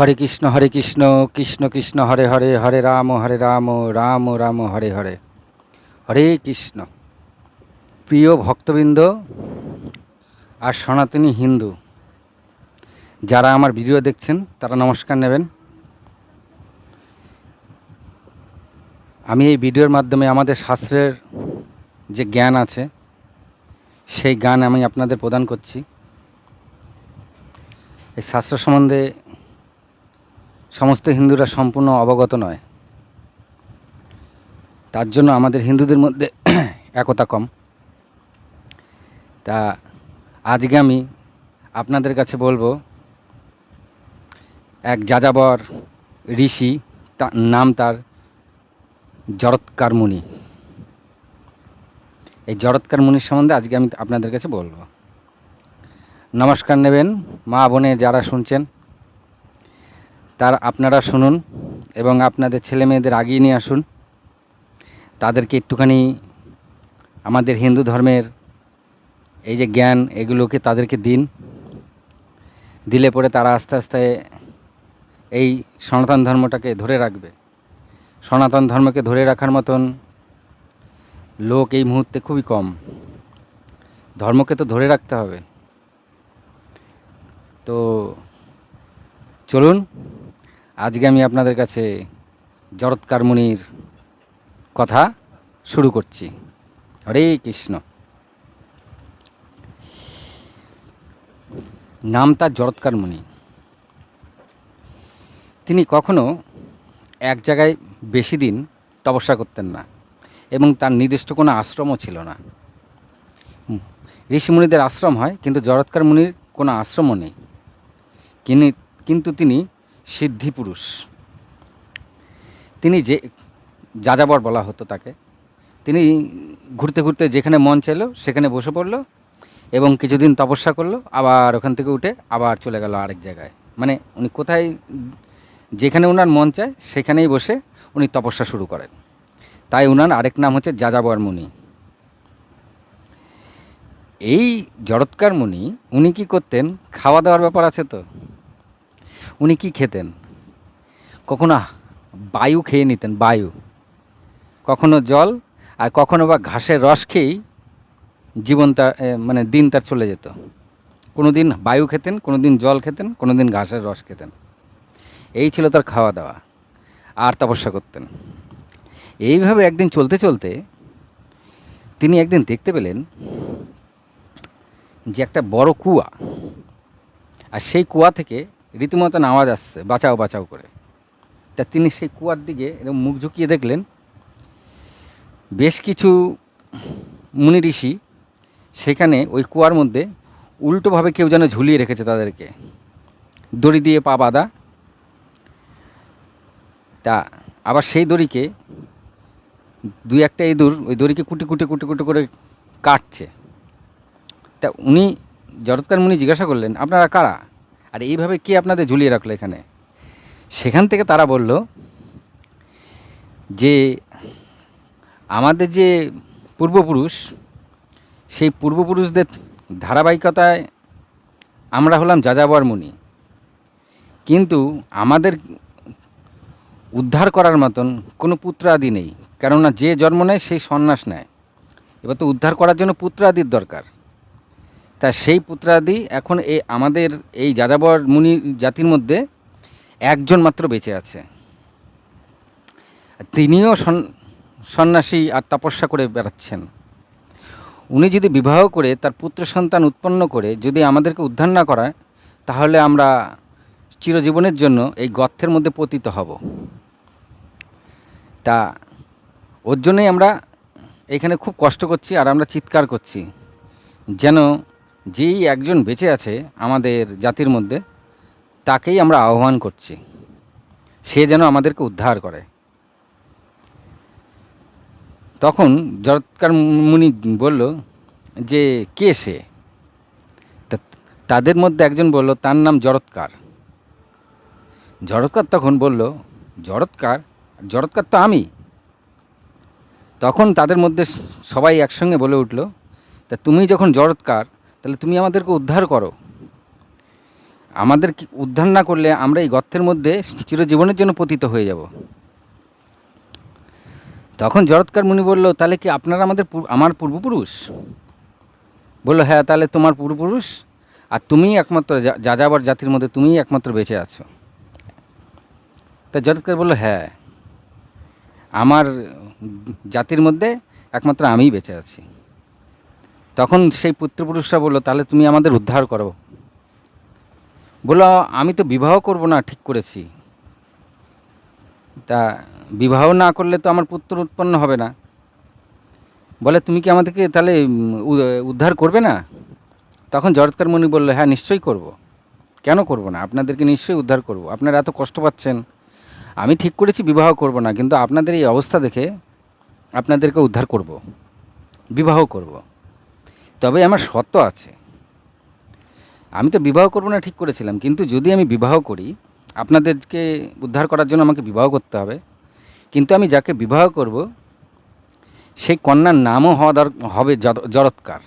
হরে কৃষ্ণ হরে কৃষ্ণ কৃষ্ণ কৃষ্ণ, হরে হরে হরে রাম হরে রাম রাম রাম, হরে হরে। হরে কৃষ্ণ। প্রিয় ভক্তবৃন্দ আর সনাতনী হিন্দু, যারা আমার ভিডিও দেখছেন, তারা নমস্কার নেবেন। আমি এই ভিডিওর মাধ্যমে আমাদের শাস্ত্রের যে জ্ঞান আছে, সেই জ্ঞান আমি আপনাদের প্রদান করছি। এই শাস্ত্র সম্বন্ধে সমস্ত হিন্দুরা সম্পূর্ণ অবগত নয়। তার জন্য আমাদের হিন্দুদের মধ্যে একতা কম। তা আজকে আমি আপনাদের কাছে বলব, এক যাযাবর ঋষি তা নাম তার জরৎকার মুনি এই জরৎকার মুনির সম্বন্ধে আজকে আমি আপনাদের কাছে বলব। নমস্কার নেবেন, মা বোনে যারা শুনছেন তার আপনারা শুনুন এবং আপনাদের ছেলে মেয়েদের আগিয়ে নিয়ে আসুন। তাদেরকে একটুখানি আমাদের হিন্দু ধর্মের এই যে জ্ঞান, এগুলোকে তাদেরকে দিন। দিলে পরে তারা আস্তে আস্তে এই সনাতন ধর্মটাকে ধরে রাখবে। সনাতন ধর্মকে ধরে রাখার মতন লোক এই মুহূর্তে খুবই কম। ধর্মকে তো ধরে রাখতে হবে। তো চলুন আজকে আমি আপনাদের কাছে জরৎকার মুনির কথা শুরু করছি। হরে কৃষ্ণ। নাম তার জরৎকার মুনি। তিনি কখনো এক জায়গায় বেশি দিন তপস্যা করতেন না এবং তার নির্দিষ্ট কোনো আশ্রমও ছিল না। ঋষিমুনিদের আশ্রম হয়, কিন্তু জরৎকার মুনির কোনো আশ্রমও নেই। কিন্তু তিনি সিদ্ধি পুরুষ তিনি যে, যাযাবর বলা হতো তাকে, তিনি ঘুরতে ঘুরতে যেখানে মন চাইলো সেখানে বসে পড়ল এবং কিছুদিন তপস্যা করল, আবার ওখান থেকে উঠে আবার চলে গেল আরেক জায়গায়। মানে উনি কোথায়, যেখানে ওনার মন চায় সেখানেই বসে উনি তপস্যা শুরু করেন। তাই উনার আরেক নাম হচ্ছে যাযাবর মুনি। এই জড়ৎকার মুনি উনি কি করতেন? খাওয়া দাওয়ার ব্যাপার আছে তো? উনি কি খেতেন? কখনো বায়ু খেয়ে নিতেন, বায়ু। কখনো জল আর কখনো বা ঘাসের রস খেয়েই জীবন তার মানে দিন তার চলে যেত। কোনো দিন বায়ু খেতেন কোনো দিন জল খেতেন কোনো দিন ঘাসের রস খেতেন। এই ছিল তার খাওয়া দাওয়া আর তপস্যা করতেন। এইভাবে একদিন চলতে চলতে তিনি একদিন দেখতে পেলেন যে একটা বড় কুয়া, আর সেই কুয়া থেকে রীতিমতন আওয়াজ আসছে, বাঁচাও বাঁচাও করে। তা তিনি সেই কুয়ার দিকে এরকম মুখ ঝুঁকিয়ে দেখলেন। বেশ কিছু মুনি ঋষি সেখানে ওই কুয়ার মধ্যে উল্টোভাবে কেউ যেন ঝুলিয়ে রেখেছে তাদেরকে। দড়ি দিয়ে পা বাঁধা। তা আবার সেই দড়িকে দুই একটা ইঁদুর ওই দড়িকে কুটি কুটি কুটি কুটি করে কাটছে। তা উনি জরৎকার মুনি জিজ্ঞাসা করলেন, আপনারা কারা? আর এইভাবে কে আপনাদের ঝুলিয়ে রাখল এখানে? সেখান থেকে তারা বলল যে আমাদের যে পূর্বপুরুষ, সেই পূর্বপুরুষদের ধারাবাহিকতায় আমরা হলাম যাযাবর মুনি। কিন্তু আমাদের উদ্ধার করার মতন কোনো পুত্রাদি নেই, কেননা যে জন্ম নেয়, সেই সন্ন্যাস নেয়। এবার তো উদ্ধার করার জন্য পুত্রাদির দরকার। তা সেই পুত্রাদি এখন এই আমাদের এই যাযাবর মুনি জাতির মধ্যে একজন মাত্র বেঁচে আছে। তিনিও সন- সন্ন্যাসী আর তপস্যা করে বেড়াচ্ছেন। উনি যদি বিবাহ করে, তার পুত্র সন্তান উৎপন্ন করে, যদি আমাদেরকে উদ্ধার না করায়, তাহলে আমরা চিরজীবনের জন্য এই গর্তের মধ্যে পতিত হব। তা ওর জন্যই আমরা এখানে খুব কষ্ট করছি আর আমরা চিৎকার করছি। যেন যেই একজন বেঁচে আছে আমাদের জাতির মধ্যে, তাকেই আমরা আহ্বান করছি। সে যেন আমাদেরকে উদ্ধার করে। তখন জরৎকার মুনি বলল, যে কে সে? তাদের মধ্যে একজন বলল, তার নাম জরৎকার। জরৎকার তখন বলল, জরৎকার? জরৎকার তো আমি। তখন তাদের মধ্যে সবাই একসঙ্গে বলে উঠল, তা তুমি যখন জরৎকার তাহলে তুমি আমাদেরকে উদ্ধার করো। আমাদের উদ্ধার না করলে আমরা এই গর্তের মধ্যে চিরজীবনের জন্য পতিত হয়ে যাব। তখন জরৎকার মুনি বলল, তাহলে কি আপনারা আমাদের আমার পূর্বপুরুষ? বলল হ্যাঁ তাহলে তোমার পূর্বপুরুষ আর তুমিই একমাত্র যা- যাযাবর জাতির মধ্যে তুমিই একমাত্র বেঁচে আছো। তা জরৎকার বলল হ্যাঁ আমার জাতির মধ্যে একমাত্র আমিই বেঁচে আছি। তখন সেই পুত্রপুরুষরা বলল, তাহলে তুমি আমাদের উদ্ধার করো। বলল, আমি তো বিবাহ করব না, ঠিক করেছি। তা বিবাহ না করলে তো আমার পুত্র উৎপন্ন হবে না। বলে, তুমি কি আমাদেরকে তাহলে উদ্ধার করবে না? তখন জরৎকার মুনি বলল হ্যাঁ নিশ্চয়ই করব। কেন করব না? আপনাদেরকে নিশ্চয়ই উদ্ধার করব। আপনারা এত কষ্ট পাচ্ছেন। আমি ঠিক করেছি, বিবাহ করব না, কিন্তু আপনাদের এই অবস্থা দেখে আপনাদেরকে উদ্ধার করব। বিবাহ করব। তবে আমার শর্ত আছে। আমি তো বিবাহ করব না ঠিক করেছিলাম, কিন্তু যদি আমি বিবাহ করি, আপনাদেরকে উদ্ধার করার জন্য আমাকে বিবাহ করতে হবে। কিন্তু আমি যাকে বিবাহ করব, সেই কন্যার নামও হওয়া হবে জরৎকার।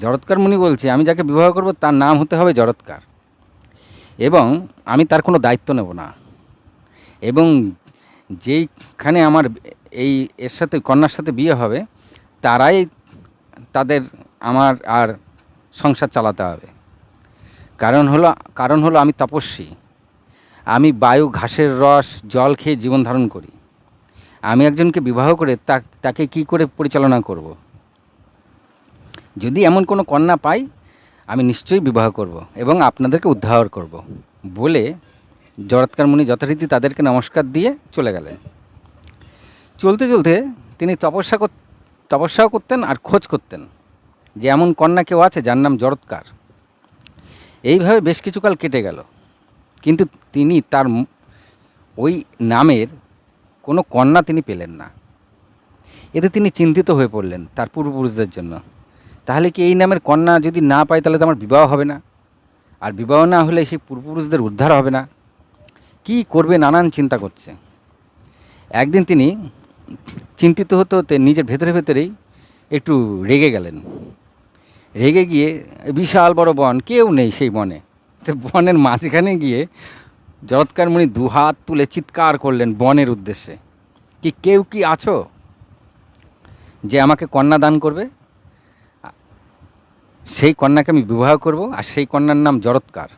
জরৎকার মুনি বলছে, আমি যাকে বিবাহ করব, তার নাম হতে হবে জরৎকার। এবং আমি তার কোনো দায়িত্ব নেব না। এবং যেইখানে আমার এই এর সাথে, কন্যার সাথে বিয়ে হবে, তারাই তাদের আমার আর সংসার চালাতে হবে। কারণ হলো কারণ হলো আমি তপস্বী। আমি বায়ু, ঘাসের রস, জল খেয়ে জীবন ধারণ করি। আমি একজনকে বিবাহ করে তাকে কি করে পরিচালনা করব। যদি এমন কোনো কন্যা পাই, আমি নিশ্চয়ই বিবাহ করব এবং আপনাদেরকে উদ্ধার করব বলে জরৎকার মুনি যথারীতি তাদেরকে নমস্কার দিয়ে চলে গেলেন। চলতে চলতে তিনি তপস্যা তপস্যাও করতেন আর খোঁজ করতেন। যে এমন কন্যা কেউ আছে যার নাম জরৎকার। এইভাবে বেশ কিছুকাল কেটে গেল। কিন্তু তিনি তার ওই নামের কোনো কন্যা তিনি পেলেন না। এতে তিনি চিন্তিত হয়ে পড়লেন তার পূর্বপুরুষদের জন্য। তাহলে কি এই নামের কন্যা যদি না পাই তাহলে তো আমার বিবাহ হবে না? আর বিবাহ না হলে সেই পূর্বপুরুষদের উদ্ধার হবে না? কি করবে নানান চিন্তা করছে। একদিন তিনি চিন্তিত হতে হতে নিজের ভেতরে ভেতরেই একটু রেগে গেলেন। রেগে গিয়ে বিশাল বড় বন, কেউ নেই সেই বনে। তো বনের মাঝখানে গিয়ে জরৎকার মুনি দু হাত তুলে চিৎকার করলেন বনের উদ্দেশ্যে, কি কেউ কি আছো? যে আমাকে কন্যা দান করবে? সেই কন্যাকে আমি বিবাহ করব আর সেই কন্যার নাম জরৎকার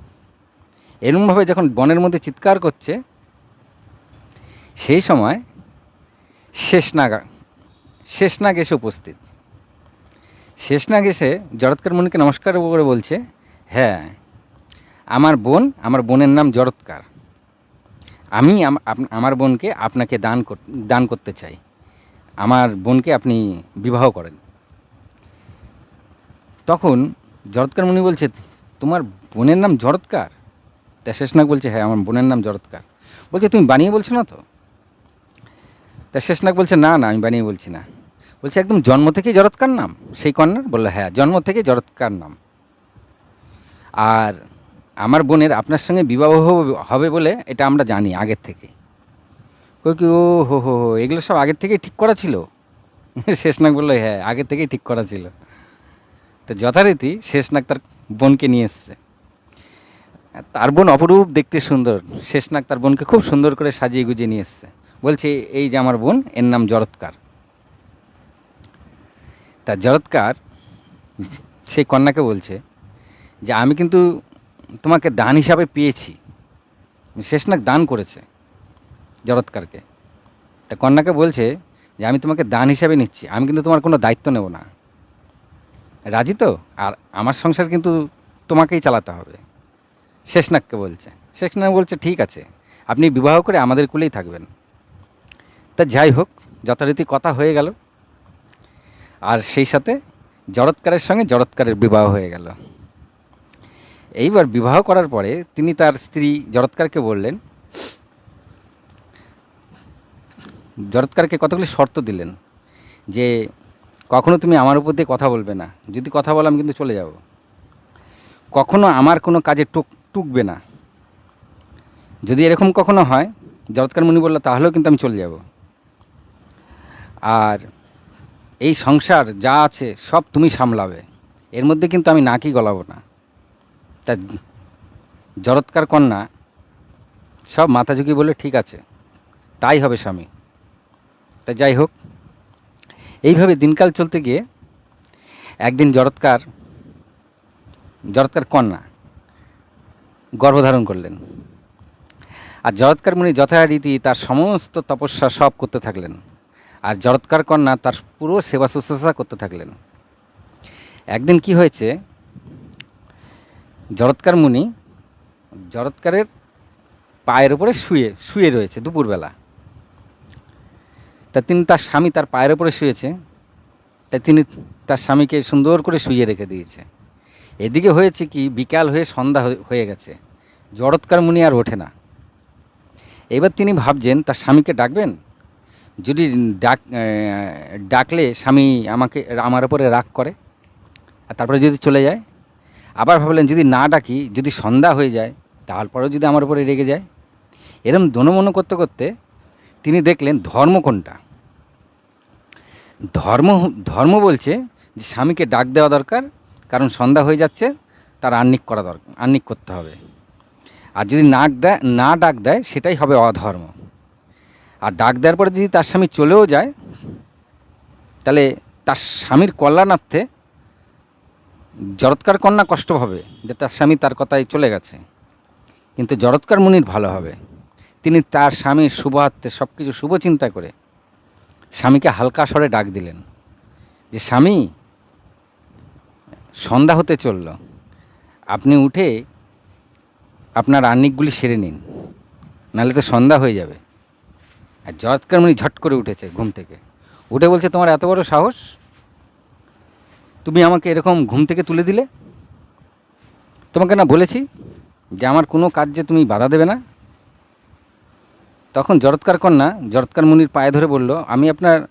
এরমভাবে যখন বনের মধ্যে চিৎকার করছে, সেই সময় শেষনাগ শেষনাগ এসে উপস্থিত। শেষনাগ এসে জরৎকার মুনিকে নমস্কার করে বলছে হ্যাঁ আমার বোন, আমার বোনের নাম জরৎকার আমি আমার বোনকে আপনাকে দান দান করতে চাই। আমার বোনকে আপনি বিবাহ করেন। তখন জরৎকার মুনি বলছে, তোমার বোনের নাম জরৎকার তা শেষনাগ বলছে হ্যাঁ আমার বোনের নাম জরৎকার বলছে, তুমি বানিয়ে বলছো না তো? তা শেষনাগ বলছে, না না, আমি বানিয়ে বলছি না। বলছে, একদম জন্ম থেকেই জরৎকার নাম? সেই কন্যার বলল হ্যাঁ জন্ম থেকে জরৎকার নাম। আর আমার বোনের আপনার সঙ্গে বিবাহ হবে- বলে এটা আমরা জানি আগের থেকে কই কি, ও, হো হো হো, এগুলো সব আগের থেকেই ঠিক করা ছিল? শেষনাগ বলল হ্যাঁ আগের থেকেই ঠিক করা ছিল। তো যথারীতি শেষনাগ তার বোনকে নিয়ে এসছে। তার বোন অপরূপ দেখতে সুন্দর। শেষনাগ তার বোনকে খুব সুন্দর করে সাজিয়ে গুজিয়ে নিয়ে এসছে। বলছে, এই যে আমার বোন, এর নাম জরৎকার। তা জরৎকার সেই কন্যাকে বলছে যে, আমি কিন্তু তোমাকে দান হিসাবে পেয়েছি। শেষনাগ দান করেছে জরৎকারকে। তা কন্যাকে বলছে যে, আমি তোমাকে দান হিসাবে নিচ্ছি। আমি কিন্তু তোমার কোনো দায়িত্ব নেব না। রাজি তো? আর আমার সংসার কিন্তু তোমাকেই চালাতে হবে। শেষনাগকে বলছে। শেষনাগ বলছে, ঠিক আছে। আপনি বিবাহ করে আমাদের কুলেই থাকবেন। তা যাই হোক, যথারীতি কথা হয়ে গেল। আর সেই সাথে জরৎকারের সঙ্গে জরৎকারের বিবাহ হয়ে গেল। এইবার বিবাহ করার পরে তিনি তার স্ত্রী জরৎকারকে বললেন জরৎকারকে কতগুলি শর্ত দিলেন যে কখনো তুমি আমার উপর দিয়ে কথা বলবে না। যদি কথা বলো, আমি কিন্তু চলে যাব। কখনো আমার কোনো কাজে টুক, টুকবে না। যদি এরকম কখনো হয় জরৎকার মুনি বলল, তাহলেও কিন্তু আমি চলে যাব। আর এই সংসার যা আছে সব তুমি সামলাবে। এর মধ্যে কিন্তু আমি নাকি গলাবো না। তা জরৎকার কন্যা, সব মাথা ঝুঁকি বলে ঠিক আছে, তাই হবে স্বামী। তা যাই হোক, এইভাবে দিনকাল চলতে গিয়ে একদিন জরৎকার জরৎকার কন্যা গর্ভধারণ করলেন। আর জরৎকার মুনি যথারীতি তার সমস্ত তপস্যা সব করতে থাকলেন। আর জরৎকার কন্যা তার পুরো সেবা শুশ্রূষা করতে থাকলেন। একদিন কি হয়েছে? জরৎকার মুনি জরৎকারের পায়ের উপরে শুয়ে শুয়ে রয়েছে দুপুরবেলা। তা তিনি তার স্বামী তার পায়ের উপরে শুয়েছে, তাই তিনি তার স্বামীকে সুন্দর করে শুয়ে রেখে দিয়েছে। এদিকে হয়েছে কি, বিকাল হয়ে সন্ধ্যা হয়ে- গেছে। জরৎকার মুনি আর ওঠে না। এবার তিনি ভাবছেন, তার স্বামীকে ডাকবেন? যদি ডাক ডাকলে স্বামী আমাকে, আমার ওপরে রাগ করে, আর তারপরে যদি চলে যায়, আবার ভাবলেন যদি না ডাকি, যদি সন্ধ্যা হয়ে যায়, তারপরেও যদি আমার উপরে রেগে যায়, এরম দনমনো করতে করতে তিনি দেখলেন ধর্ম কোনটা? ধর্ম ধর্ম বলছে যে স্বামীকে ডাক দেওয়া দরকার, কারণ সন্ধ্যা হয়ে যাচ্ছে, তার আন্নিক করা দরকার আন্নিক করতে হবে। আর যদি নাক দেয়, না ডাক দেয়, সেটাই হবে অধর্ম। আর ডাক দেওয়ার পরে যদি তার স্বামী চলেও যায়, তাহলে তার স্বামীর কল্যাণার্থে জরৎকার কন্যা কষ্ট হবে যে তার স্বামী তার কথায় চলে গেছে। কিন্তু জরৎকার মুনির ভালো হবে। তিনি তার স্বামীর শুভার্থে সব কিছু শুভ চিন্তা করে স্বামীকে হালকা স্বরে ডাক দিলেন যে, স্বামী, সন্ধ্যা হতে চলল। আপনি উঠে আপনার আন্নিকগুলি সেরে নিন। নাহলে তো সন্ধ্যা হয়ে যাবে। আর জরৎকার মুনি ঝট করে উঠেছে ঘুম থেকে। উঠে বলছে, তোমার এত বড় সাহস? তুমি আমাকে এরকম ঘুম থেকে তুলে দিলে? তোমাকে না বলেছি যে আমার কোনো কাজে তুমি বাধা দেবে না। তখন জরৎকার কন্যা জরৎকার মুনির পায়ে ধরে বলল, আমি আপনার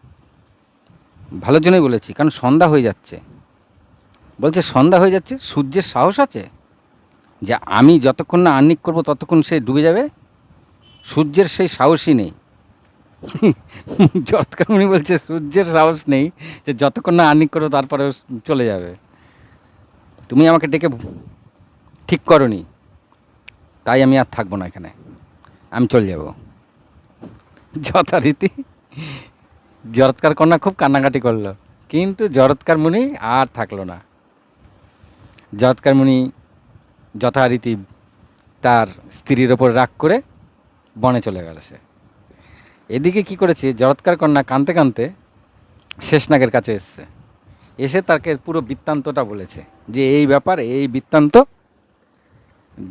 ভালোর জন্যই বলেছি, কারণ সন্ধ্যা হয়ে যাচ্ছে। বলছে, সন্ধ্যা হয়ে যাচ্ছে? সূর্যের সাহস আছে? যে আমি যতক্ষণ না আর্নিক করব, ততক্ষণ সে ডুবে যাবে? সূর্যের সেই সাহসই নেই। জরৎকার মুনি বলছে সূর্যের সাহস নেই যে যতক্ষণ না আর্নিং করো তারপরে চলে যাবে। তুমি আমাকে ডেকে ঠিক করনি। তাই আমি আর থাকব না এখানে। আমি চলে যাব। যথারীতি জরৎকার কন্যা খুব কান্নাকাটি করল। কিন্তু জরৎকার মুনি আর থাকল না। জরৎকার মুনি যথারীতি তার স্ত্রীর ওপর রাগ করে বনে চলে গেল সে। এদিকে কি করেছে, জরৎকার কন্যা কানতে কানতে শেষনাগের কাছে এসছে। এসে তাকে পুরো বৃত্তান্তটা বলেছে যে এই ব্যাপার, এই বৃত্তান্ত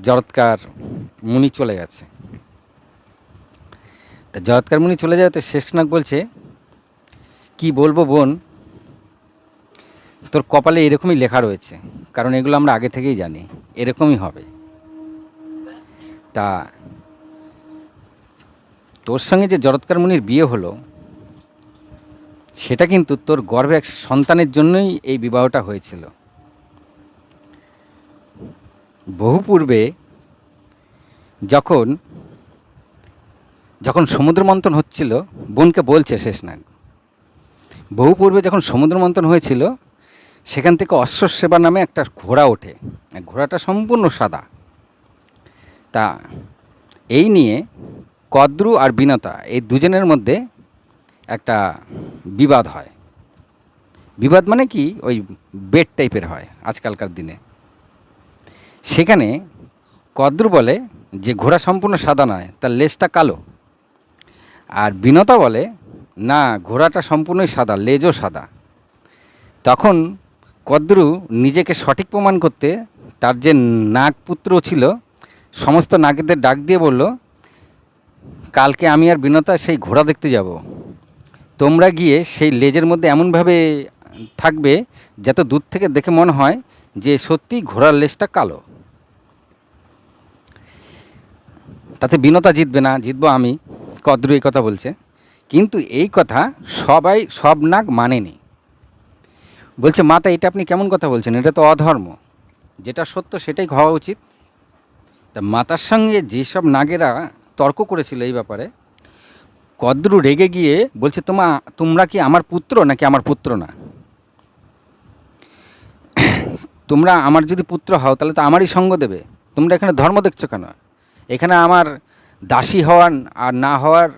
জরৎকার মুনি চলে গেছে। তা জরৎকার মুনি চলে যাওয়াতে শেষনাগ বলছে, কি বলব বোন, তোর কপালে এরকমই লেখা রয়েছে, কারণ এগুলো আমরা আগে থেকেই জানি, এরকমই হবে। তা তোর সঙ্গে যে জরৎকার মুনির বিয়ে হলো, সেটা কিন্তু তোর গর্ভে এক সন্তানের জন্যই এই বিবাহটা হয়েছিল। বহু পূর্বে যখন যখন সমুদ্র মন্থন হচ্ছিল, বোনকে বলছে শেষনাগ, বহু পূর্বে যখন সমুদ্র মন্থন হয়েছিল, সেখান থেকে অশ্ব সেবা নামে একটা ঘোড়া ওঠে। ঘোড়াটা সম্পূর্ণ সাদা। তা এই নিয়ে কদ্রু আর বিনতা, এই দুজনের মধ্যে একটা বিবাদ হয়। বিবাদ মানে কি? ওই বেড টাইপের হয় আজকালকার দিনে। সেখানে কদ্রু বলে যে ঘোড়া সম্পূর্ণ সাদা নয়, তার লেজটা কালো। আর বিনতা বলে, না, ঘোড়াটা সম্পূর্ণই সাদা, লেজও সাদা। তখন কদ্রু নিজেকে সঠিক প্রমাণ করতে তার যে নাগপুত্র ছিল, সমস্ত নাগেদের ডাক দিয়ে বলল কালকে আমি আর বিনতা সেই ঘোড়া দেখতে যাব। তোমরা গিয়ে সেই লেজের মধ্যে এমনভাবে থাকবে যাতে দূর থেকে দেখে মনে হয় যে সত্যি ঘোড়ার লেজটা কালো। তাতে বিনতা জিতবে না, জিতবো আমি, কদ্রু এই কথা বলছে। কিন্তু এই কথা সবাই সব নাগ মানেনি। বলছে মাতা এটা আপনি কেমন কথা বলছেন? এটা তো অধর্ম। যেটা সত্য সেটাই হওয়া উচিত। তা মাতার সঙ্গে যেসব নাগেরা তর্ক করেছিল এই ব্যাপারে। কদ্রু রেগে গিয়ে বলছে, তোমা, তোমরা কি আমার পুত্র নাকি আমার পুত্র না? তোমরা আমার যদি পুত্র হও, তাহলে তো আমারই সঙ্গ দেবে। তোমরা এখানে ধর্ম দেখছ কেন? এখানে আমার দাসী হওয়ার আর না হওয়ার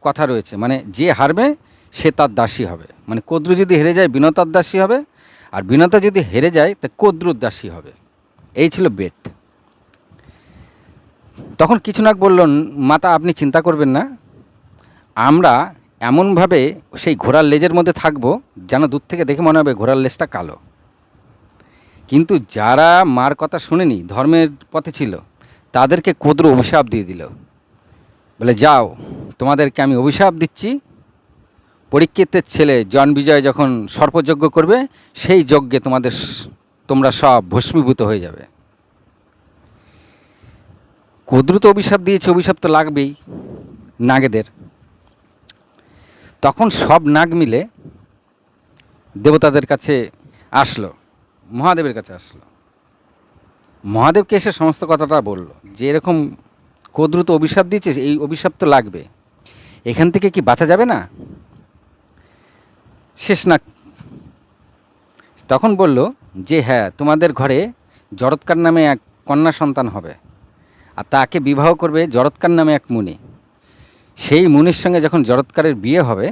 কথা রয়েছে। মানে যে হারবে, সে তার দাসী হবে। মানে কদ্রু যদি হেরে যায় বিনতার দাসী হবে। আর বিনতা যদি হেরে যায়, তা কদ্রুর দাসী হবে। এই ছিল বেট তখন কিছু নাক বলল, মাতা, আপনি চিন্তা করবেন না। আমরা এমনভাবে সেই ঘোড়ার লেজের মধ্যে থাকব যেন দূর থেকে দেখে মনে হবে ঘোড়ার লেজটা কালো। কিন্তু যারা মার কথা শুনেনি, ধর্মের পথে ছিল, তাদেরকে কদ্র অভিশাপ দিয়ে দিল। বলে, যাও, তোমাদেরকে আমি অভিশাপ দিচ্ছি। পরীক্ষিতের ছেলে জন বিজয় যখন সর্পযজ্ঞ করবে, সেই যজ্ঞে তোমাদের তোমরা সব ভস্মীভূত হয়ে যাবে। কদ্রু তো অভিশাপ দিয়েছে, অভিশাপ তো লাগবেই, নাগেদের। তখন সব নাগ মিলে দেবতাদের কাছে আসলো, মহাদেবের কাছে আসলো। মহাদেবকে এসে সমস্ত কথাটা বলল, যে এরকম কদ্রুত অভিশাপ দিয়েছে, এই অভিশাপ তো লাগবে। এখান থেকে কি বাঁচা যাবে না? শেষ না তখন বলল, যে হ্যাঁ তোমাদের ঘরে জরৎকার নামে এক কন্যা সন্তান হবে। আর তাকে বিবাহ করবে জরৎকার নামে এক মুনি। সেই মুনির সঙ্গে যখন জরৎকারের বিয়ে হবে,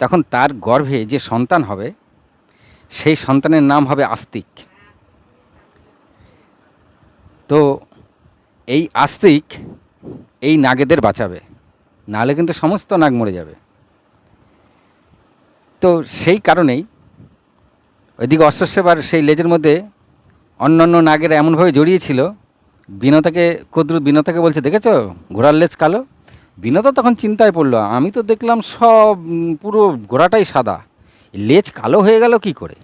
তখন তার গর্ভে যে সন্তান হবে, সেই সন্তানের নাম হবে আস্তিক। তো এই আস্তিক এই নাগেদের বাঁচাবে, নাহলে কিন্তু সমস্ত নাগ মরে যাবে। তো সেই কারণেই ওইদিকে অশ্বসেবার সেই লেজের মধ্যে অন্যান্য অন্য নাগেরা এমনভাবে জড়িয়েছিল বিনতাকে কদ্রু বিনতাকে বলছে, দেখেছ? ঘোড়ার লেজ কালো? বিনতা তখন চিন্তায় পড়ল, আমি তো দেখলাম সব পুরো ঘোড়াটাই সাদা। লেজ কালো হয়ে গেল কি করে?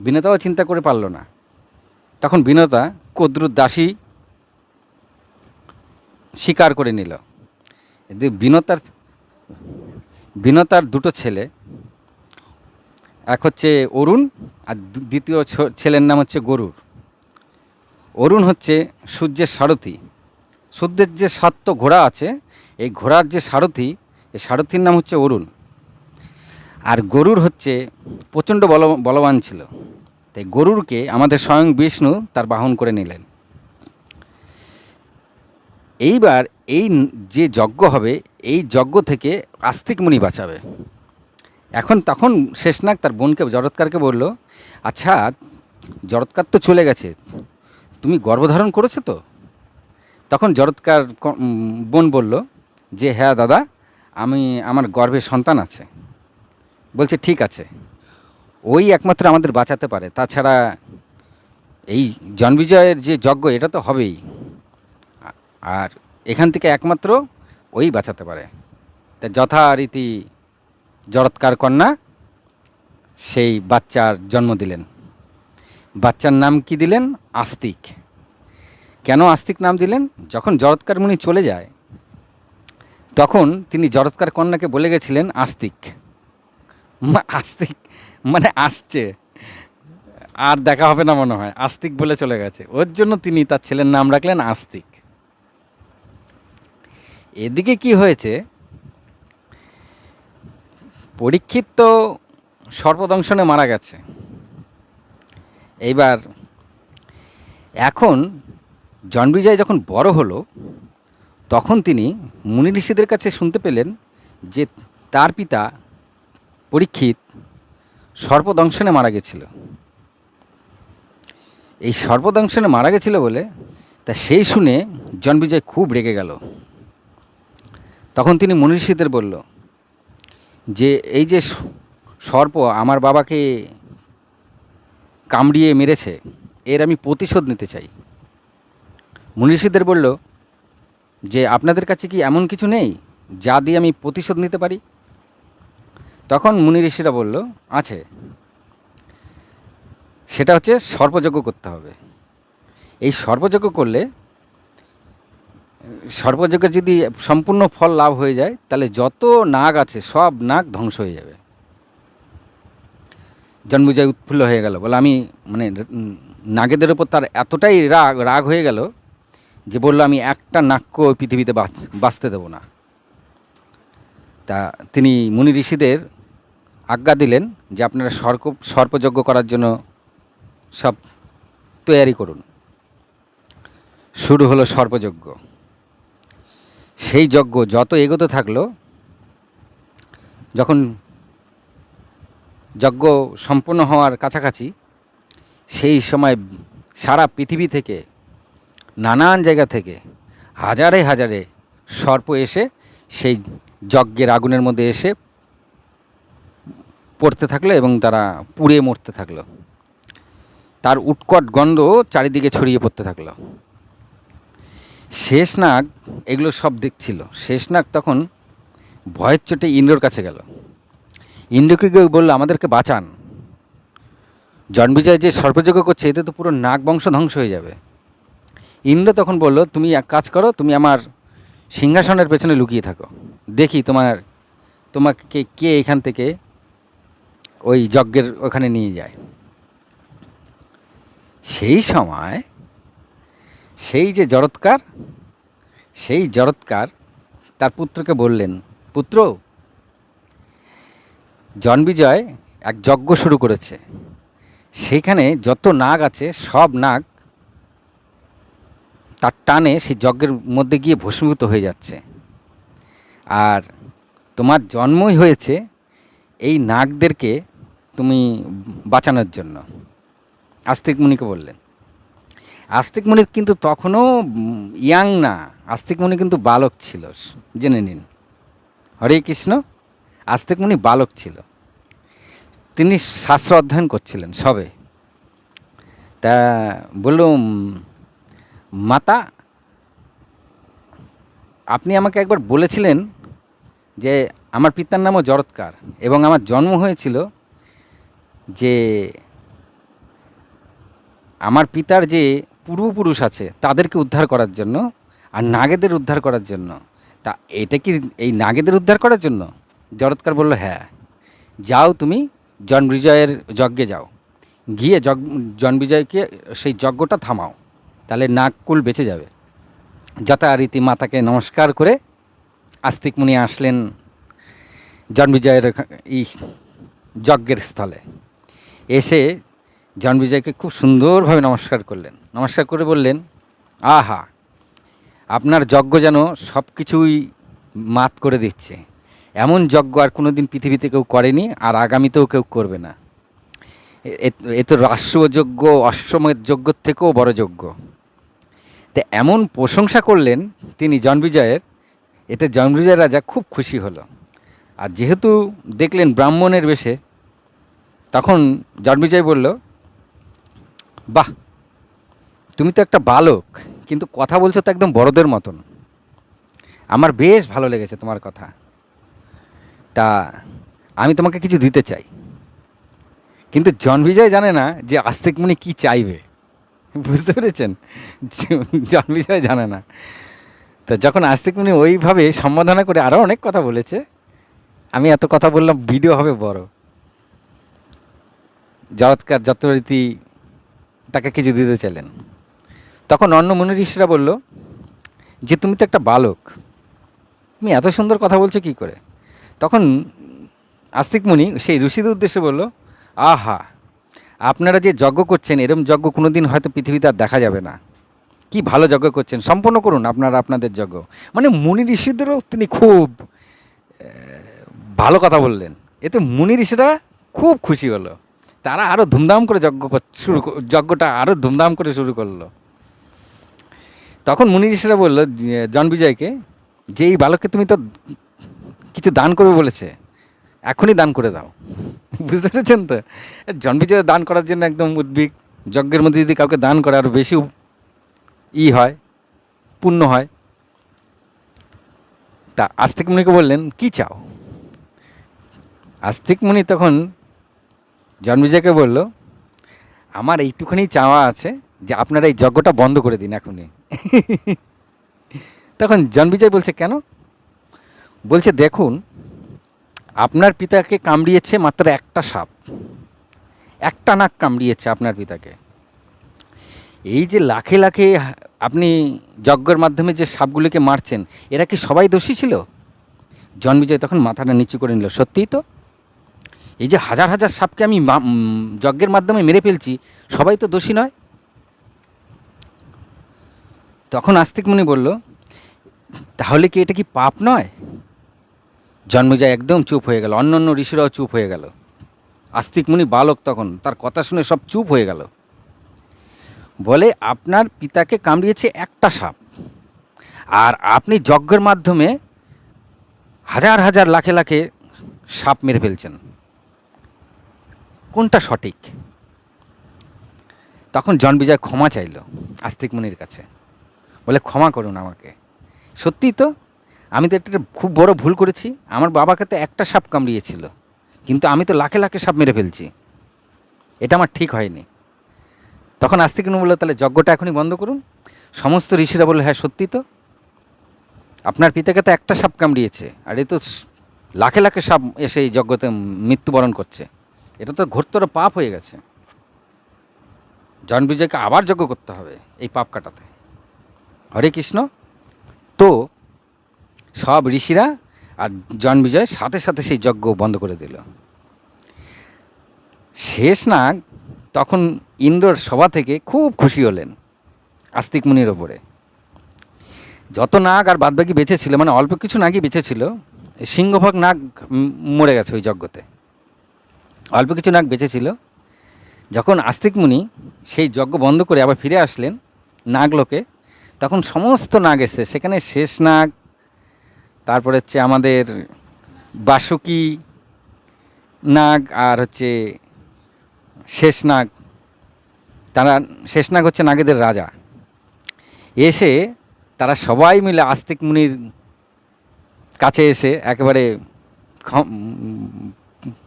বিনতাও চিন্তা করে পারল না। তখন বিনতা কদ্রুর দাসী স্বীকার করে নিল। বিনতার বিনতার দুটো ছেলে, এক হচ্ছে অরুণ আর দ্বিতীয় ছেলের নাম হচ্ছে গরুর। অরুণ হচ্ছে সূর্যের সারথি। সূর্যের যে সাত্য ঘোড়া আছে, এই ঘোড়ার যে সারথি, এই সারথির নাম হচ্ছে অরুণ। আর গরুর হচ্ছে প্রচণ্ড বল, বলবান ছিল। তাই গরুরকে আমাদের স্বয়ং বিষ্ণু তার বাহন করে নিলেন। এইবার এই যে যজ্ঞ হবে, এই যজ্ঞ থেকে আস্তিক মুনি বাঁচাবে। এখন তখন শেষনাগ তার বোনকে, জরৎকারকে বলল আচ্ছা জরৎকার তো চলে গেছে তুমি গর্ভধারণ করেছ তো? তখন জরৎকার বোন বলল, যে হ্যাঁ দাদা, আমি, আমার গর্ভে সন্তান আছে। বলছে, ঠিক আছে। ওই একমাত্র আমাদের বাঁচাতে পারে। তাছাড়া এই জনবিজয়ের যে যজ্ঞ, এটা তো হবেই। আর এখান থেকে একমাত্র ওই বাঁচাতে পারে। তা যথারীতি জরৎকার কন্যা সেই বাচ্চার জন্ম দিলেন। বাচ্চার নাম কি দিলেন? আস্তিক। কেন আস্তিক নাম দিলেন? যখন জরৎকার মুনি চলে যায়, তখন তিনি জরৎকার কন্যাকে বলে গেছিলেন আস্তিক। আস্তিক মানে আসছে। আর দেখা হবে না মনে হয়। আস্তিক বলে চলে গেছে। ওর জন্য তিনি তার ছেলের নাম রাখলেন আস্তিক। এদিকে কি হয়েছে? পরীক্ষিত সর্পদংশনে মারা গেছে। এইবার, এখন জন্মবিজয় যখন বড় হলো, তখন তিনি মুনি ঋষিদের কাছে শুনতে পেলেন যে তার পিতা পরীক্ষিত সর্পদংশনে মারা গেছিল। এই সর্পদংশনে মারা গেছিল বলে তা সেই শুনে জন্মবিজয় খুব রেগে গেল। তখন তিনি মুনি ঋষিদের বলল, যে এই যে সর্প আমার বাবাকে কামড়িয়ে মেরেছে, এর আমি প্রতিশোধ নিতে চাই। মুনিষীদের বলল, যে আপনাদের কাছে কি এমন কিছু নেই যা দিয়ে আমি প্রতিশোধ নিতে পারি? তখন মুনি ঋষিরা বলল, আছে। সেটা হচ্ছে সর্পযজ্ঞ করতে হবে। এই সর্পযজ্ঞ করলে সর্পযজ্ঞের যদি সম্পূর্ণ ফল লাভ হয়ে যায়, তাহলে যত নাগ আছে, সব নাগ ধ্বংস হয়ে যাবে। জন্মজয় উৎফুল্ল হয়ে গেল। বলে আমি মানে নাগেদের ওপর তার এতটাই রাগ রাগ হয়ে গেল যে বলল, আমি একটা নাক্য ওই পৃথিবীতে বাঁচ- বাঁচতে দেবো না। তা তিনি মুনি ঋষিদের আজ্ঞা দিলেন যে আপনারা সর্প সর্পযজ্ঞ করার জন্য সব তৈয়ারি করুন। শুরু হলো সর্পযজ্ঞ। সেই যজ্ঞ যত এগোতে থাকল, যখন যজ্ঞ সম্পন্ন হওয়ার কাছাকাছি, সেই সময় সারা পৃথিবী থেকে, নানান জায়গা থেকে, হাজারে হাজারে সর্প এসে সেই যজ্ঞের আগুনের মধ্যে এসে পড়তে থাকল এবং তারা পুড়ে মরতে থাকল। তার উৎকট গন্ধ চারিদিকে ছড়িয়ে পড়তে থাকল। শেষনাগ, এগুলো সব দেখছিল। শেষনাগ তখন ভয়ের চোটে ইন্দ্রর কাছে গেল। ইন্দ্রকে গিয়ে বলল, আমাদেরকে বাঁচান। জন্মবিজয় যে সর্পযজ্ঞ করছে, এতে তো পুরো নাগ বংশ ধ্বংস হয়ে যাবে। ইন্দ্র তখন বলল, তুমি এক কাজ করো, তুমি আমার সিংহাসনের পেছনে লুকিয়ে থাকো। দেখি তোমার, তোমাকে কে এখান থেকে ওই যজ্ঞের ওখানে নিয়ে যায়? সেই সময় সেই যে জরৎকার, সেই জরৎকার তার পুত্রকে বললেন, পুত্র জনবিজয় এক যজ্ঞ শুরু করেছে। সেইখানে যত নাগ আছে, সব নাগ তার টানে সেই যজ্ঞের মধ্যে গিয়ে ভস্মীভূত হয়ে যাচ্ছে। আর তোমার জন্মই হয়েছে এই নাগদেরকে তুমি বাঁচানোর জন্য। আস্তিক মুনিকে বললেন। আস্তিক মুনি কিন্তু তখনও ইয়াং না। আস্তিক মুনি কিন্তু বালক ছিল। জেনে নিন। হরে কৃষ্ণ। আস্তিক মুনি বালক ছিল। তিনি শাস্ত্র অধ্যয়ন করছিলেন সবে। তা বললুম, মাতা, আপনি আমাকে একবার বলেছিলেন যে আমার পিতার নামও জরৎকার এবং আমার জন্ম হয়েছিল যে আমার পিতার যে পূর্বপুরুষ আছে তাদেরকে উদ্ধার করার জন্য আর নাগেদের উদ্ধার করার জন্য। তা এটা কি এই নাগেদের উদ্ধার করার জন্য? জরৎকার বলল হ্যাঁ যাও তুমি জনবিজয়ের যজ্ঞে যাও। গিয়ে যজ্ঞ জনবিজয়কে সেই যজ্ঞটা থামাও, তাহলে নাগকুল বেঁচে যাবে। যথারীতি মাতাকে নমস্কার করে আস্তিক মুনি আসলেন জন্মবিজয়ের এই যজ্ঞের স্থলে। এসে জন্মবিজয়কে খুব সুন্দরভাবে নমস্কার করলেন। নমস্কার করে বললেন, আহা, আপনার যজ্ঞ যেন সব কিছুই মাত করে দিচ্ছে। এমন যজ্ঞ আর কোনো দিন পৃথিবীতে কেউ করেনি আর আগামীতেও কেউ করবে না। এ- তো রাষ্ট্রযজ্ঞ, অশ্বমেধ যজ্ঞর থেকেও বড় যজ্ঞ। তো এমন প্রশংসা করলেন তিনি জনবিজয়ের এতে জনবিজয় রাজা খুব খুশি হলো। আর যেহেতু দেখলেন ব্রাহ্মণের বেশে, তখন জন্মবিজয় বলল, বাহ, তুমি তো একটা বালক, কিন্তু কথা বলছো তো একদম বড়দের মতন। আমার বেশ ভালো লেগেছে তোমার কথা। তা আমি তোমাকে কিছু দিতে চাই। কিন্তু জনবিজয় জানে না যে আস্তিক মুনি কী চাইবে। বুঝতে পেরেছেন? জন্মবিজয় জানে না। তা যখন আস্তিক মুনি ওইভাবে সম্বোধনা করে আরও অনেক কথা বলেছে, আমি এত কথা বললাম, ভিডিও হবে বড়। জগৎকার যত্ররীতি তাকে কিছু দিতে চাইলেন। তখন অন্য মুনি ঋষিরা বলল, যে তুমি তো একটা বালক, তুমি এত সুন্দর কথা বলছো কি করে? তখন আস্তিক মুনি সেই ঋষিদের উদ্দেশ্যে বলল, আহা, আপনারা যে যজ্ঞ করছেন, এরম যজ্ঞ কোনো দিন হয়তো পৃথিবীতে আর দেখা যাবে না। কি ভালো যজ্ঞ করছেন। সম্পন্ন করুন আপনারা আপনাদের যজ্ঞ। মানে মুনি ঋষিদেরও তিনি খুব ভালো কথা বললেন। এতে মুনি ঋষিরা খুব খুশি হলো। তারা আরও ধুমধাম করে যজ্ঞ শুরু যজ্ঞটা আরও ধুমধাম করে শুরু করল। তখন মুনি ঋষিরা বলল জনবিজয়কে যে এই বালককে তুমি তো কিছু দান করবে বলেছে, এখনই দান করে দাও। বুঝতে পেরেছেন তো? জন্মবিজয় দান করার জন্য একদম উদ্বিগ, যজ্ঞের মধ্যে যদি কাউকে দান করে আরও বেশি ই হয়, পুণ্য হয়। তা আস্তিক মুনিকে বললেন, কি চাও? আস্তিক মুনি তখন জন্মবিজয়কে বলল, আমার এইটুখানি চাওয়া আছে যে আপনারা এই যজ্ঞটা বন্ধ করে দিন এখনই। তখন জন্মবিজয় বলছে, কেন? বলছে, দেখুন, আপনার পিতাকে কামড়িয়েছে মাত্র একটা সাপ। একটা নাক কামড়িয়েছে আপনার পিতাকে। এই যে লাখে লাখে আপনি যজ্ঞের মাধ্যমে যে সাপগুলিকে মারছেন, এরা কি সবাই দোষী ছিল? জন্মিজয় তখন মাথাটা নিচু করে নিল, সত্যিই তো? এই যে হাজার হাজার সাপকে আমি যজ্ঞের মাধ্যমে মেরে ফেলছি, সবাই তো দোষী নয়? তখন আস্তিক মুনি বলল, তাহলে কি এটা কি পাপ নয়? জন্মজয় একদম চুপ হয়ে গেল অন্য অন্য ঋষিরাও চুপ হয়ে গেল। আস্তিক মুনি বালক তখন, তার কথা শুনে সব চুপ হয়ে গেল। বলে, আপনার পিতাকে কামড়িয়েছে একটা সাপ। আর আপনি যজ্ঞের মাধ্যমে হাজার হাজার লাখে লাখে সাপ মেরে ফেলছেন। কোনটা সঠিক? তখন জনবিজয় ক্ষমা চাইল আস্তিক মুনির কাছে। বলে, ক্ষমা করুন আমাকে। সত্যি তো আমি তো একটা খুব বড় ভুল করেছি। আমার বাবাকে তো একটা সাপ কামড়িয়েছিল। কিন্তু আমি তো লাখে লাখে সাপ মেরে ফেলছি। এটা আমার ঠিক হয়নি। তখন আস্তিক মুনি বলল, তাহলে যজ্ঞটা এখনই বন্ধ করুন। সমস্ত ঋষিরা বলল হ্যাঁ সত্যি তো। আপনার পিতাকে তো একটা সাপ কামড়িয়েছে। আর এ তো লাখে লাখে সাপ এসে এই যজ্ঞতে মৃত্যুবরণ করছে। এটা তো ঘোরতর পাপ হয়ে গেছে। জন বিজয়কে আবার যজ্ঞ করতে হবে এই পাপ কাটাতে। হরে কৃষ্ণ। তো সব ঋষিরা আর জনবিজয় সাথে সাথে সেই যজ্ঞ বন্ধ করে দিল। শেষ নাগ তখন ইন্দ্রর সভা থেকে খুব খুশি হলেন আস্তিক মুনির ওপরে। যত নাগ আর বাদবাকি বেঁচে ছিল মানে অল্প কিছু নাগই বেঁচে ছিল সিংহভাগ নাগ মরে গেছে ওই যজ্ঞতে। অল্প কিছু নাগ বেঁচে ছিল, যখন আস্তিক মুনি সেই যজ্ঞ বন্ধ করে আবার ফিরে আসলেন নাগলোকে, তখন সমস্ত নাগ এসছে সেখানে শেষ নাগ তারপরে হচ্ছে আমাদের বাসুকি নাগ আর হচ্ছে শেষ নাগ তারা শেষ নাগ হচ্ছে নাগেদের রাজা। এসে তারা সবাই মিলে আস্তিক মুনির কাছে এসে একেবারে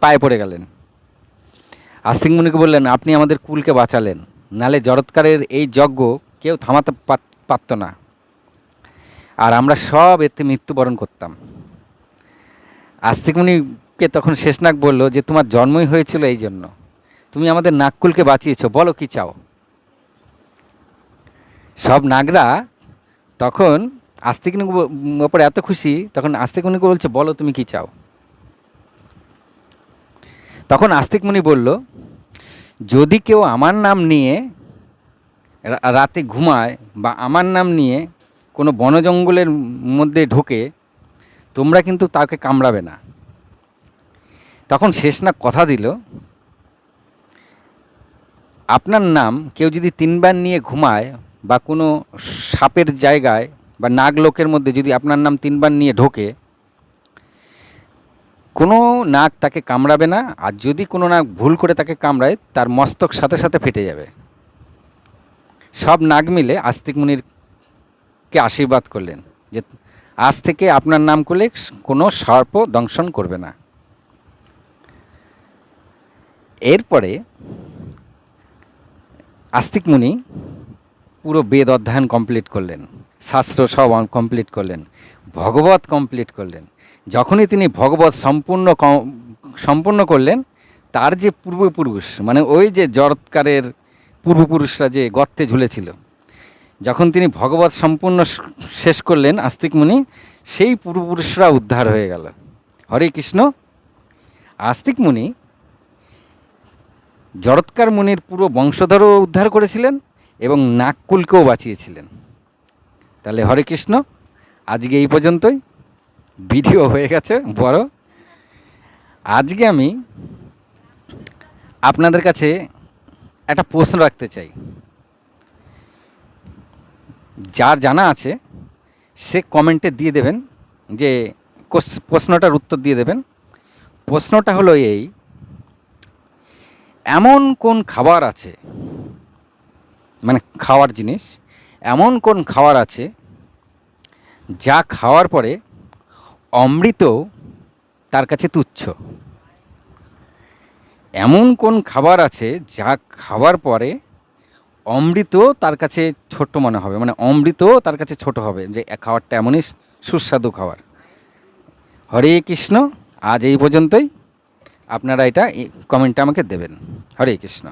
পায়ে পড়ে গেলেন। আস্তিক মুনিকে বললেন, আপনি আমাদের কুলকে বাঁচালেন। নালে জরৎকারের এই যজ্ঞ কেউ থামাতে পারত না। আর আমরা সব এতে মৃত্যুবরণ করতাম। আস্তিক মুনিকে তখন শেষনাগ বলল যে, তোমার জন্মই হয়েছিল এই জন্য তুমি আমাদের নাককুলকে বাঁচিয়েছো, বলো কি চাও? সব নাগরা তখন আস্তিক ওপরে এত খুশি, তখন আস্তিক মুনিকে বলছে, বলো তুমি কি চাও? তখন আস্তিকমণি বলল, যদি কেউ আমার নাম নিয়ে রাতে ঘুমায় বা আমার নাম নিয়ে কোনো বনজঙ্গলের মধ্যে ঢোকে, তোমরা কিন্তু তাকে কামড়াবে না। তখন শেষনাগ কথা দিল, আপনার নাম কেউ যদি তিনবার নিয়ে ঘুমায় বা কোনো সাপের জায়গায় বা নাগ লোকের মধ্যে যদি আপনার নাম তিনবার নিয়ে ঢোকে, কোনো নাক তাকে কামড়াবে না, আর যদি কোনো নাক ভুল করে তাকে কামড়ায়, তার মস্তক সাথে সাথে ফেটে যাবে। সব নাগ মিলে আস্তিক মুনিরকে আশীর্বাদ করলেন যে আজ থেকে আপনার নাম করলে কোনো সর্প দংশন করবে না। এরপরে আস্তিক মুনি পুরো বেদ অধ্যয়ন কমপ্লিট করলেন, শাস্ত্র সব কমপ্লিট করলেন, ভগবত কমপ্লিট করলেন। যখনই তিনি ভগবত সম্পূর্ণ সম্পূর্ণ করলেন, তার যে পূর্বপুরুষ মানে ওই যে জরৎকারের পূর্বপুরুষরা যে গর্তে ঝুলেছিল যখন তিনি ভগবত সম্পূর্ণ শেষ করলেন আস্তিক মুনি, সেই পূর্বপুরুষরা উদ্ধার হয়ে গেল। হরে কৃষ্ণ। আস্তিক মুনি জরৎকার মুনির পুরো বংশধরও উদ্ধার করেছিলেন এবং নাগকুলকেও বাঁচিয়েছিলেন। তাহলে হরে কৃষ্ণ, আজকে এই পর্যন্তই। ভিডিও হয়ে গেছে, বড়। আজকে আমি আপনাদের কাছে একটা প্রশ্ন রাখতে চাই। যার জানা আছে, সে কমেন্টে দিয়ে দেবেন যে প্রশ্নটার উত্তর দিয়ে দেবেন। প্রশ্নটা হলো এই, এমন কোন খাবার আছে মানে খাওয়ার জিনিস, এমন কোন খাবার আছে যা খাওয়ার পরে অমৃত তার কাছে তুচ্ছ? এমন কোন খাবার আছে যা খাওয়ার পরে অমৃত তার কাছে ছোট মনে হবে মানে অমৃত তার কাছে ছোট হবে, যে খাবারটা এমনই সুস্বাদু খাবার। হরে কৃষ্ণ, আজ এই পর্যন্তই। আপনারা এটা কমেন্টটা আমাকে দেবেন। হরে কৃষ্ণ।